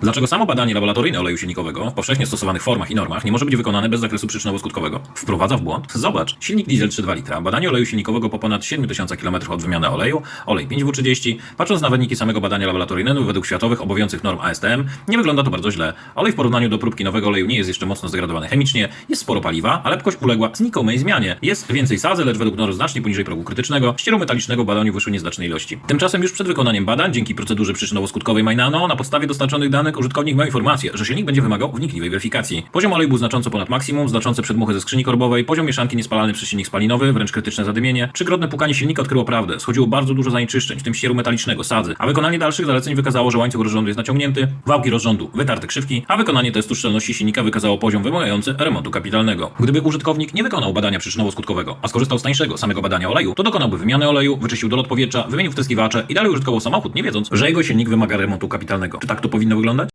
Dlaczego samo badanie laboratoryjne oleju silnikowego w powszechnie stosowanych formach i normach nie może być wykonane bez zakresu przyczynowo-skutkowego? Wprowadza w błąd? Zobacz. Silnik diesel 3,2 litra, badanie oleju silnikowego po ponad 7000 km od wymiany oleju, olej 5W30. Patrząc na wyniki samego badania laboratoryjnego według światowych obowiązujących norm ASTM, nie wygląda to bardzo źle. Olej w porównaniu do próbki nowego oleju nie jest jeszcze mocno zdegradowany chemicznie, jest sporo paliwa, a lepkość uległa znikomej zmianie. Jest więcej sadzy, lecz według norm znacznie poniżej progu krytycznego. Ścieru metalicznego badaniu wyszły nieznaczne ilości. Tymczasem już przed wykonaniem badań, dzięki procedurze przyczynowo-skutkowej Mainano, na podstawie dostarczonych danych użytkownik ma informację, że silnik będzie wymagał wnikliwej weryfikacji. Poziom oleju był znacząco ponad maksimum, znaczące przedmuchy ze skrzyni korbowej, poziom mieszanki niespalany przez silnik spalinowy, wręcz krytyczne zadymienie. Trzykrotne pukanie silnika odkryło prawdę. Schodziło bardzo dużo zanieczyszczeń, w tym ścieru metalicznego, sadzy, a wykonanie dalszych zaleceń wykazało, że łańcuch rozrządu jest naciągnięty, wałki rozrządu wytarte krzywki, a wykonanie testu szczelności silnika wykazało poziom wymagający remontu kapitalnego. Gdyby użytkownik nie wykonał badania przyczynowo-skutkowego, a skorzystał z tańszego samego badania oleju, to dokonałby wymiany oleju, wyczyścił dolot powietrza, wymienił i dalej użytkował samochód, nie wiedząc, że jego silnik wymaga remontu kapitalnego. Czy tak to powinno wyglądać?